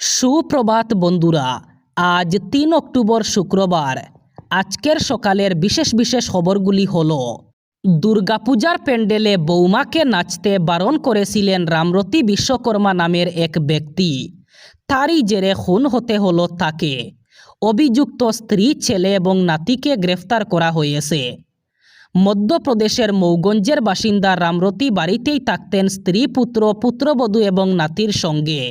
সুপ্রভাত বন্ধুরা, আজ তিন অক্টোবর শুক্রবার। আজকের সকালের বিশেষ বিশেষ খবরগুলি হল, দুর্গাপূজার প্যান্ডেলে বৌমাকে নাচতে বারণ করেছিলেন রামরতি বিশ্বকর্মা নামের এক ব্যক্তি। তারই জেরে খুন হতে হলো তাকে। অভিযুক্ত স্ত্রী, ছেলে এবং নাতিকে গ্রেফতার করা হয়েছে। মধ্যপ্রদেশের মৌগঞ্জের বাসিন্দা রামরতি বাড়িতেই থাকতেন স্ত্রী, পুত্র, পুত্রবধূ এবং নাতির সঙ্গে।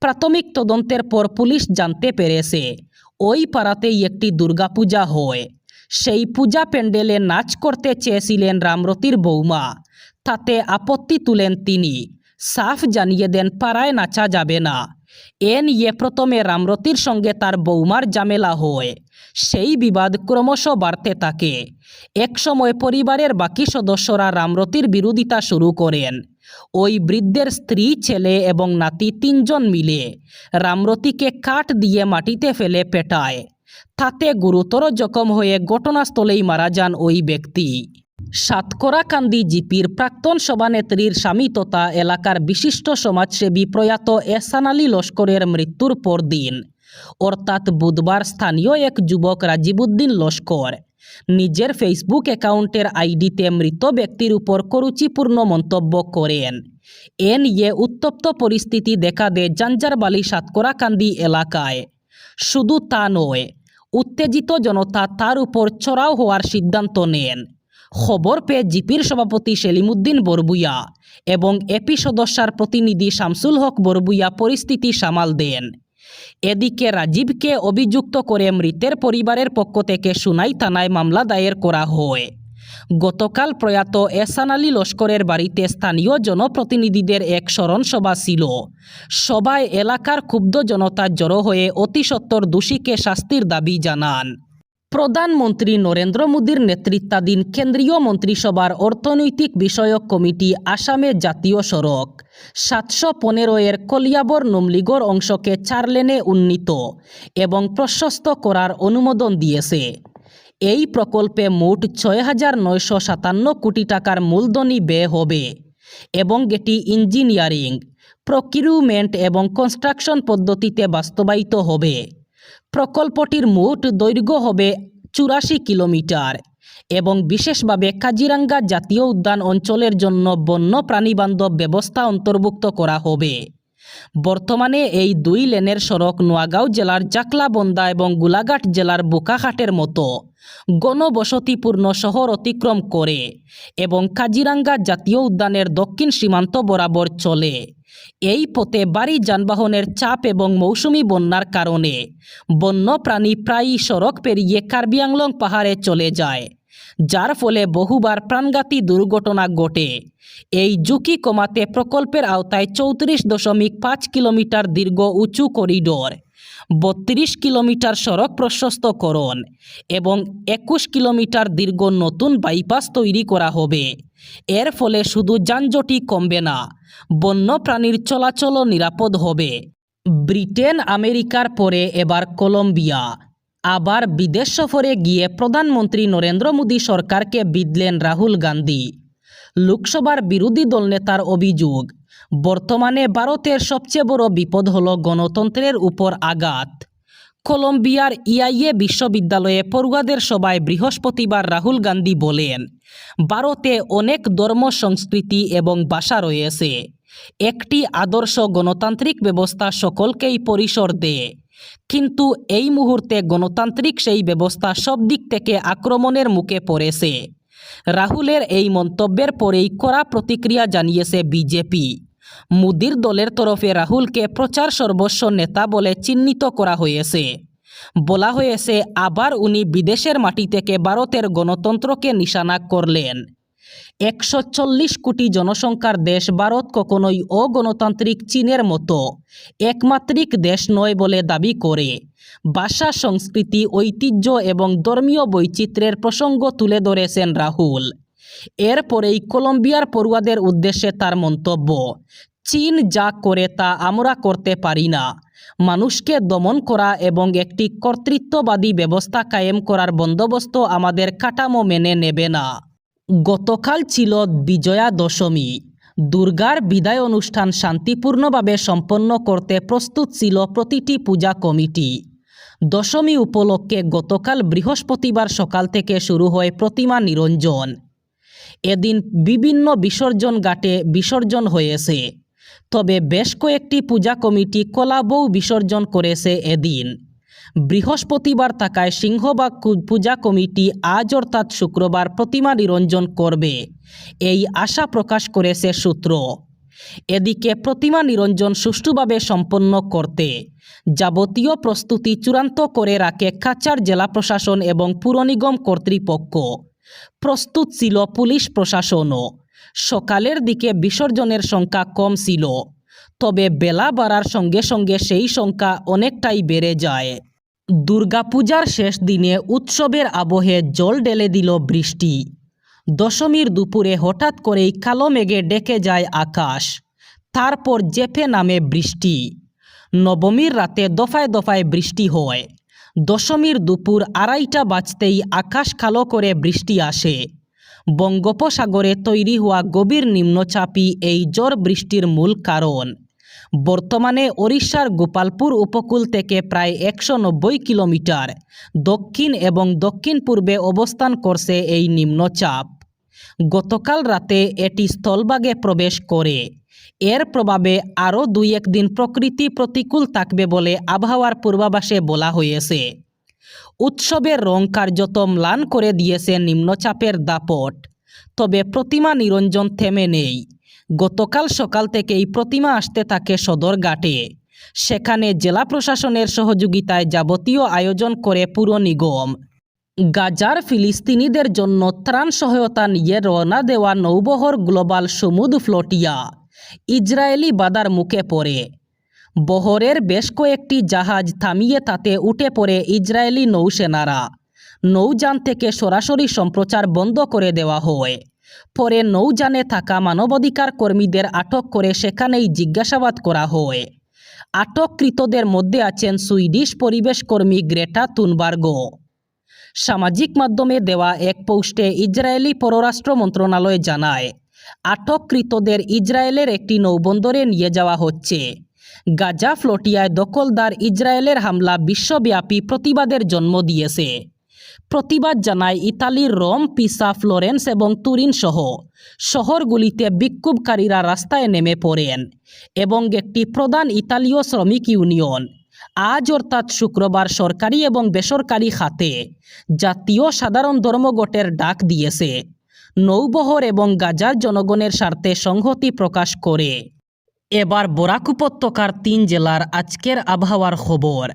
প্রাথমিক তদন্তের পর পুলিশ জানতে পেরেছে, ওই পাড়াতেই একটি দুর্গাপূজা হয়। সেই পূজা প্যান্ডেলে নাচ করতে চেয়েছিলেন রামরতির বৌমা। তাতে আপত্তি তুলেন তিনি, সাফ জানিয়ে দেন পাড়ায় নাচা যাবে না। এ নিয়ে প্রথমে রামরতির সঙ্গে তার বৌমার ঝামেলা হয়। সেই বিবাদ ক্রমশ বাড়তে থাকে। একসময় পরিবারের বাকি সদস্যরা রামরতির বিরোধিতা শুরু করেন। ওই বৃদ্ধের স্ত্রী, ছেলে এবং নাতি তিনজন মিলে রামরতিকে কাঠ দিয়ে মাটিতে ফেলে পেটায়। তাতে গুরুতর জখম হয়ে ঘটনাস্থলেই মারা যান ওই ব্যক্তি। সাতকরাকান্দি জিপির প্রাক্তন সভানেত্রীর স্বামী তথা এলাকার বিশিষ্ট সমাজসেবী প্রয়াত এহসান আলী লস্করের মৃত্যুর পর দিন অর্থাৎ বুধবার স্থানীয় এক যুবক রাজিবুদ্দিন লস্কর নিজের ফেসবুক অ্যাকাউন্টের আইডিতে মৃত ব্যক্তির উপর করুচিপূর্ণ মন্তব্য করেন। এ নিয়ে উত্তপ্ত পরিস্থিতি দেখা দেয় জাঞ্জারবালি সাতকরাকান্দি এলাকায়। শুধু তা নয়, উত্তেজিত জনতা তার উপর চড়াও হওয়ার সিদ্ধান্ত নেন। খবর পেয়ে জিপির সভাপতি সেলিমুদ্দিন বরবুয়া এবং এপি সদস্যার প্রতিনিধি শামসুল হক বরবুয়া পরিস্থিতি সামাল দেন। এদিকে রাজীবকে অভিযুক্ত করে মৃতের পরিবারের পক্ষ থেকে সুনাই থানায় মামলা দায়ের করা হয়। গতকাল প্রয়াত এসান আলী লস্করের বাড়িতে স্থানীয় জনপ্রতিনিধিদের এক স্মরণ সভা ছিল। সবাই এলাকার ক্ষুব্ধ জনতা জড়ো হয়ে অতি সত্বর দোষীকে শাস্তির দাবি জানান। প্রধানমন্ত্রী নরেন্দ্র মোদীর নেতৃত্বাধীন কেন্দ্রীয় মন্ত্রিসভার অর্থনৈতিক বিষয়ক কমিটি আসামে জাতীয় সড়ক। সাতশো পনেরো এর কলিয়াবর নুমলিগড় অংশকে চার লেনে উন্নীত এবং প্রশস্ত করার অনুমোদন দিয়েছে। এই প্রকল্পে মোট ছয় হাজার নয়শো সাতান্ন কোটি টাকার মূলধনী ব্যয় হবে এবং এটি ইঞ্জিনিয়ারিং, প্রকিউরমেন্ট এবং কনস্ট্রাকশন পদ্ধতিতে বাস্তবায়িত হবে। প্রকল্পটির মোট দৈর্ঘ্য হবে চুরাশি কিলোমিটার এবং বিশেষভাবে কাজিরাঙ্গা জাতীয় উদ্যান অঞ্চলের জন্য বন্য প্রাণীবান্ধব ব্যবস্থা অন্তর্ভুক্ত করা হবে। বর্তমানে এই দুই লেনের সড়ক নোয়াগাঁও জেলার জাকলাবন্দা এবং গোলাঘাট জেলার বোকাঘাটের মতো। গণবসতিপূর্ণ শহর অতিক্রম করে এবং কাজিরাঙ্গা জাতীয় উদ্যানের দক্ষিণ সীমান্ত বরাবর চলে। এই পথে বাড়ি, যানবাহনের চাপ এবং মৌসুমি বন্যার কারণে বন্যপ্রাণী প্রায়ই সড়ক পেরিয়ে কার্বি আংলং পাহাড়ে চলে যায়, যার ফলে বহুবার প্রাণঘাতী দুর্ঘটনা ঘটে। এই ঝুঁকি কমাতে প্রকল্পের আওতায় চৌত্রিশ দশমিক পাঁচ কিলোমিটার দীর্ঘ উঁচু করিডোর। বত্রিশ কিলোমিটার সড়ক প্রশস্তকরণ এবং একুশ কিলোমিটার দীর্ঘ নতুন বাইপাস তৈরি করা হবে। এর ফলে শুধু যানজটই কমবে না, বন্যপ্রাণীর চলাচলও নিরাপদ হবে। ব্রিটেন, আমেরিকার পরে এবার কলম্বিয়া। আবার বিদেশ সফরে গিয়ে প্রধানমন্ত্রী নরেন্দ্র মোদী সরকারকে বিদলেন রাহুল গান্ধী। লোকসভার বিরোধী দলনেতার অভিযোগ বর্তমানে ভারতের সবচেয়ে বড় বিপদ হল গণতন্ত্রের উপর আঘাত। কলম্বিয়ার ইআইএ বিশ্ববিদ্যালয়ে পড়ুয়াদের সভায় বৃহস্পতিবার রাহুল গান্ধী বলেন, ভারতে অনেক ধর্ম, সংস্কৃতি এবং ভাষা রয়েছে। একটি আদর্শ গণতান্ত্রিক ব্যবস্থা সকলকেই পরিসর দেয়। কিন্তু এই মুহূর্তে গণতান্ত্রিক সেই ব্যবস্থা সব দিক থেকে আক্রমণের মুখে পড়েছে। রাহুলের এই মন্তব্যের পরেই কড়া প্রতিক্রিয়া জানিয়েছে বিজেপি। মোদির দলের তরফে রাহুলকে প্রচার সর্বস্ব নেতা বলে চিহ্নিত করা হয়েছে। বলা হয়েছে, আবার উনি বিদেশের মাটি থেকে ভারতের গণতন্ত্রকে নিশানা করলেন। একশো চল্লিশ কোটি জনসংখ্যার দেশ ভারত কখনোই অগণতান্ত্রিক চীনের মতো, একমাত্রিক দেশ নয় বলে দাবি করে। ভাষা, সংস্কৃতি, ঐতিহ্য এবং ধর্মীয় বৈচিত্র্যের প্রসঙ্গ তুলে ধরেছেন রাহুল। এরপরেই কলম্বিয়ার পড়ুয়াদের উদ্দেশ্যে তার মন্তব্য চীন যা করে তা আমরা করতে পারি না। মানুষকে দমন করা এবং একটি কর্তৃত্ববাদী ব্যবস্থা কায়েম করার বন্দোবস্ত আমাদের কাঠামো মেনে নেবে না। গতকাল ছিল বিজয়া দশমী। দুর্গার বিদায় অনুষ্ঠান শান্তিপূর্ণভাবে সম্পন্ন করতে প্রস্তুত ছিল প্রতিটি পূজা কমিটি। দশমী উপলক্ষে গতকাল বৃহস্পতিবার সকাল থেকে শুরু হয় প্রতিমা নিরঞ্জন। এদিন বিভিন্ন বিসর্জন ঘাটে বিসর্জন হয়েছে। তবে বেশ কয়েকটি পূজা কমিটি কলাবউ বিসর্জন করেছে এদিন। বৃহস্পতিবার থাকায় সিংহবাগ পূজা কমিটি আজ অর্থাৎ শুক্রবার প্রতিমা নিরঞ্জন করবে, এই আশা প্রকাশ করেছে সূত্র। এদিকে প্রতিমা নিরঞ্জন সুষ্ঠুভাবে সম্পন্ন করতে যাবতীয় প্রস্তুতি চূড়ান্ত করে রাখে কাছাড় জেলা প্রশাসন এবং পুর নিগম কর্তৃপক্ষ। প্রস্তুত ছিল পুলিশ প্রশাসনও। সকালের দিকে বিসর্জনের সংখ্যা কম ছিল। তবে বেলা বাড়ার সঙ্গে সঙ্গে সেই সংখ্যা অনেকটাই বেড়ে যায়। দুর্গাপূজার শেষ দিনে উৎসবের আবহে জল ঢেলে দিল বৃষ্টি। দশমীর দুপুরে হঠাৎ করেই কালো মেঘে ডেকে যায় আকাশ। তারপর জেপে নামে বৃষ্টি। নবমীর রাতে দফায় দফায় বৃষ্টি হয়। দশমীর দুপুর আড়াইটা বাজতেই আকাশ কালো করে বৃষ্টি আসে। বঙ্গোপসাগরে তৈরি হওয়া গভীর নিম্নচাপই এই ঝড় বৃষ্টির মূল কারণ। বর্তমানে ওড়িশার গোপালপুর উপকূল থেকে প্রায় একশো নব্বই কিলোমিটার দক্ষিণ এবং দক্ষিণ পূর্বে অবস্থান করছে এই নিম্নচাপ। গতকাল রাতে এটি স্থলভাগে প্রবেশ করে। এর প্রভাবে আরও দুই একদিন প্রকৃতি প্রতিকূল থাকবে বলে আবহাওয়ার পূর্বাভাসে বলা হয়েছে। উৎসবের রং কার্যত ম্লান করে দিয়েছে নিম্নচাপের দাপট। তবে প্রতিমা নিরঞ্জন থেমে নেই। গতকাল সকাল থেকেই প্রতিমা আসতে থাকে সদর সদরঘাটে সেখানে জেলা প্রশাসনের সহযোগিতায় যাবতীয় আয়োজন করে পুর নিগম। গাজার ফিলিস্তিনিদের জন্য ত্রাণ সহায়তা নিয়ে রওনা দেওয়া নৌবহর গ্লোবাল সমুদ ফ্লোটিয়া। ইসরায়েলি বাদার মুখে পড়ে। বহরের বেশ কয়েকটি জাহাজ থামিয়ে তাতে উঠে পড়ে ইসরায়েলি নৌসেনারা। নৌযান থেকে সরাসরি সম্প্রচার বন্ধ করে দেওয়া হয়। পরে নৌযানে থাকা মানবাধিকার কর্মীদের আটক করে সেখানেই জিজ্ঞাসাবাদ করা হয়। আটককৃতদের মধ্যে আছেন সুইডিশ পরিবেশ কর্মী গ্রেটা তুনবার্গো। সামাজিক মাধ্যমে দেওয়া এক পোস্টে ইসরায়েলি পররাষ্ট্র মন্ত্রণালয় জানায়, আটককৃতদের ইসরায়েলের একটি নৌবন্দরে নিয়ে যাওয়া হচ্ছে। গাজা ফ্লোটিয়ায় দখলদার ইসরায়েলের হামলা বিশ্বব্যাপী প্রতিবাদের জন্ম দিয়েছে। প্রতিবাদ জানায় ইতালির রোম, পিসা, ফ্লোরেন্স এবং তুরিন সহ। শহরগুলিতে বিক্ষোভকারীরা রাস্তায় নেমে পড়েন এবং একটি প্রধান ইতালীয় শ্রমিক ইউনিয়ন। আজ অর্থাৎ শুক্রবার সরকারি এবং বেসরকারি খাতে জাতীয় সাধারণ ধর্মঘটের ডাক দিয়েছে। নৌবহর এবং গাজার জনগণের স্বার্থে সংহতি প্রকাশ করে। এবার বরাক উপত্যকার তিন জেলার আজকের আবহাওয়ার খবর।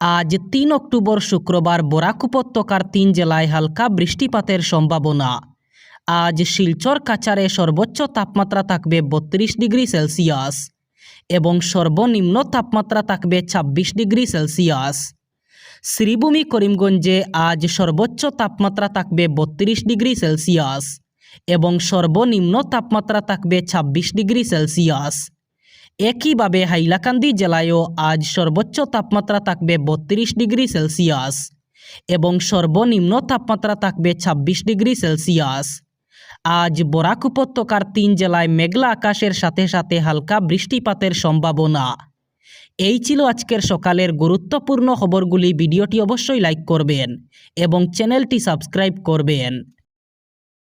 আজ তিন অক্টোবর শুক্রবার বরাক উপত্যকার তিন জেলায় হালকা বৃষ্টিপাতের সম্ভাবনা। আজ শিলচর কাচারে সর্বোচ্চ তাপমাত্রা থাকবে বত্রিশ ডিগ্রি সেলসিয়াস এবং সর্বনিম্ন তাপমাত্রা থাকবে ছাব্বিশ ডিগ্রি সেলসিয়াস। শ্রীভূমি করিমগঞ্জে আজ সর্বোচ্চ তাপমাত্রা থাকবে বত্রিশ ডিগ্রি সেলসিয়াস এবং সর্বনিম্ন তাপমাত্রা থাকবে ছাব্বিশ ডিগ্রি সেলসিয়াস। একইভাবে হাইলাকান্দি জেলায়ও আজ সর্বোচ্চ তাপমাত্রা থাকবে বত্রিশ ডিগ্রি সেলসিয়াস এবং সর্বনিম্ন তাপমাত্রা থাকবে ছাব্বিশ ডিগ্রি সেলসিয়াস। আজ বরাক উপত্যকার তিন জেলায় মেঘলা আকাশের সাথে সাথে হালকা বৃষ্টিপাতের সম্ভাবনা। এই ছিল আজকের সকালের গুরুত্বপূর্ণ খবরগুলি। ভিডিওটি অবশ্যই লাইক করবেন এবং চ্যানেলটি সাবস্ক্রাইব করবেন।